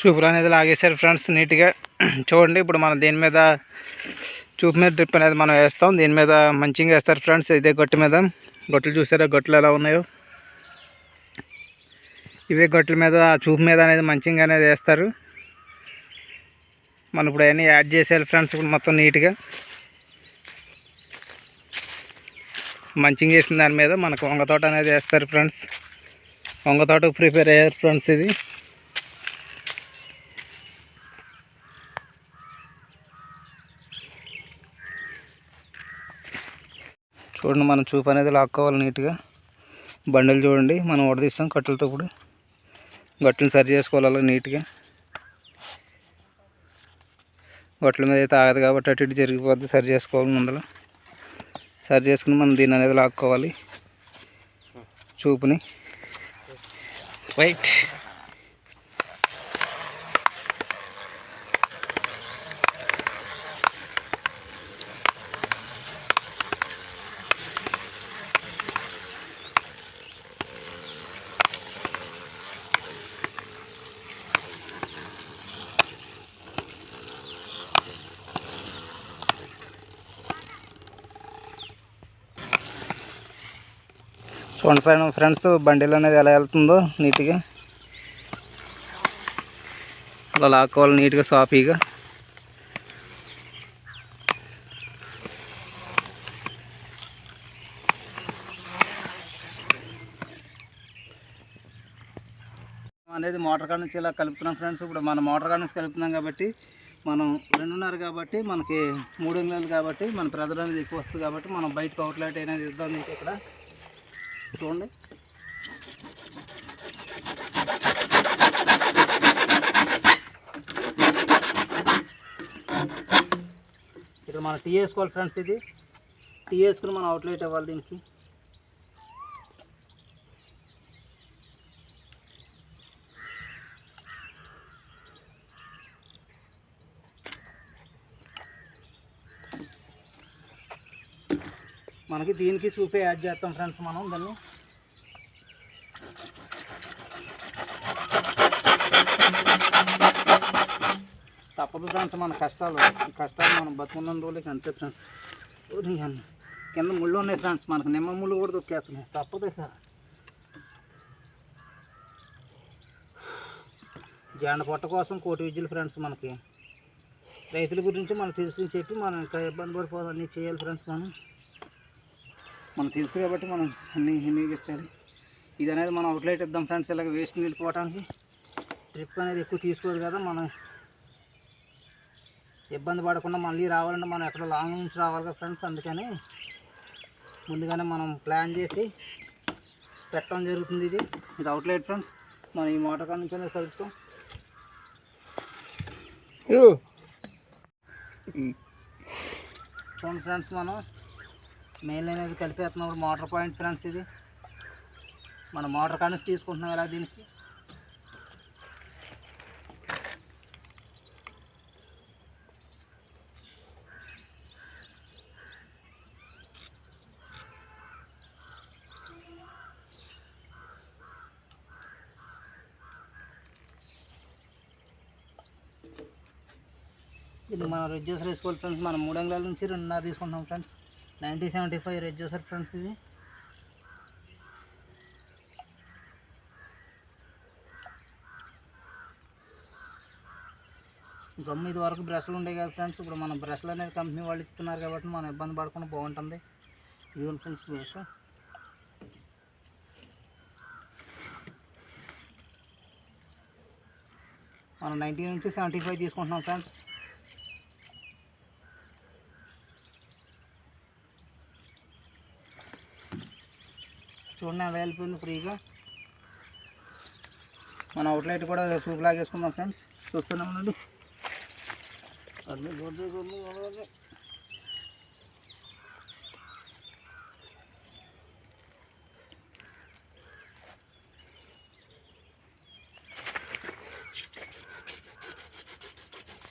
చూపులు అనేది లాగేశారు ఫ్రెండ్స్ నీట్గా. చూడండి ఇప్పుడు మనం దీని మీద చూపు మీద డ్రిప్ అనేది మనం వేస్తాం. దీని మీద మంచిగా వేస్తారు ఫ్రెండ్స్ ఇదే గట్టు మీద. గొట్లు చూసారా? గొట్లు ఎలా ఉన్నాయో? ఇవే గొట్టల మీద ఆ చూపు మీద అనేది మంచిగా అనేది వేస్తారు. మనం ఇప్పుడు అవన్నీ యాడ్ చేసేయాలి ఫ్రెండ్స్ ఇప్పుడు మొత్తం నీట్గా. మంచిగా వేసిన దాని మీద మనకు వంగ తోట అనేది వేస్తారు ఫ్రెండ్స్. వంగ తోటకు ప్రిపేర్ అయ్యారు ఫ్రెండ్స్ ఇది. చూడండి మనం చూపు అనేది లాక్కోవాలి నీట్గా బండలు చూడండి మనం తీస్తాం కట్టెలతో ఇప్పుడు గట్టులు సరి చేసుకోవాలి అలా నీట్గా గట్ల మీద అయితే ఆగదు కాబట్టి అటు ఇటు జరిగిపోద్ది సరి చేసుకోవాలి ముందర సరి చేసుకుని మనం దీన్ని అనేది లాక్కోవాలి చూపుని. రైట్ చూడండి ఫ్రెండ్ ఫ్రెండ్స్ బండిలు అనేది ఎలా వెళ్తుందో నీట్గా. అలా లాక్కోవాలి నీట్గా సాఫీగా. అనేది మోటార్ కాడ నుంచి ఇలా కలుపుతున్నాం ఫ్రెండ్స్. ఇప్పుడు మన మోటార్ కాడ నుంచి కలుపుతున్నాం కాబట్టి మనం రెండున్నర కాబట్టి మనకి మూడు ఇంగ్లాలు కాబట్టి మన ప్రెజర్ అనేది ఎక్కువ వస్తుంది కాబట్టి మనం బయటకు అవుట్లెట్ అనేది ఇద్దాం ఇక్కడ. చూడండి. ఇక్కడ మనం టీ వేసుకోవాలి ఫ్రెండ్స్ ఇది. టీ వేసుకుని మనం అవుట్లెట్ ఇవ్వాలి దీనికి. మనకి దీనికి చూపే యాడ్ చేస్తాం ఫ్రెండ్స్ మనం దాన్ని. తప్పదు ఫ్రెండ్స్ మన కష్టాలు కష్టాలు మనం బతుకున్న రోజులకి అంతే ఫ్రెండ్స్. కింద ముళ్ళు ఉన్నాయి ఫ్రెండ్స్ మనకు నిమ్మ ముళ్ళు కూడా దొక్కేస్తున్నాయి తప్పదు సార్. జాండ పొట్ట కోసం కోటి విద్యలు ఫ్రెండ్స్ మనకి. రైతుల గురించి మనం తెలిసి చెప్పి మనం ఇంకా ఇబ్బంది పడిపోవాలి చేయాలి ఫ్రెండ్స్ మనం. మనకు తెలుసు కాబట్టి మనం అన్ని వినియోగించాలి ఇది అనేది మనం అవుట్లెట్ ఇద్దాం ఫ్రెండ్స్ ఇలాగ వేస్ట్ వెళ్ళిపోవడానికి ట్రిప్ అనేది ఎక్కువ తీసుకోదు కదా మనం ఇబ్బంది పడకుండా మళ్ళీ రావాలంటే మనం ఎక్కడ లాంగ్ నుంచి రావాలి కదా ఫ్రెండ్స్ అందుకని ముందుగానే మనం ప్లాన్ చేసి పెట్టడం జరుగుతుంది ఇది. ఇది అవుట్లెట్ ఫ్రెండ్స్ మనం ఈ మోటార్ కాడ నుంచి అనేది కలుపుతాం చూడండి ఫ్రెండ్స్ మనం మెయిన్ అనేది కలిపేస్తున్నప్పుడు మోటార్ పాయింట్ ఫ్రెండ్స్ ఇది. మన మోటార్ కాడ నుంచి తీసుకుంటున్నాం ఎలా దీనికి. ఇది మనం రిజ్యూస్ వేసుకోవాలి ఫ్రెండ్స్. మనం మూడు అంగుళాల నుంచి రెండున్నర తీసుకుంటున్నాం friends. Nineteen seventy five reducer friends ఇది. గమ్ము ఇది వరకు బ్రష్లు ఉండే కదా ఫ్రెండ్స్. ఇప్పుడు మనం బ్రష్లు అనేది కంపెనీ వాళ్ళు ఇస్తున్నారు కాబట్టి మనం ఇబ్బంది పడకుండా బాగుంటుంది. ఇది ఫ్రెండ్స్ బ్రష్. మనం నైంటీ నుంచి సెవెంటీ ఫైవ్ తీసుకుంటున్నాం ఫ్రెండ్స్. చూడండి ఎలా వెళ్ళిపోయింది ఫ్రీగా. మన అవుట్లైట్ కూడా సూప్ లాగేసుకుందాం ఫ్రెండ్స్. చూస్తున్నాం అండి అన్నీ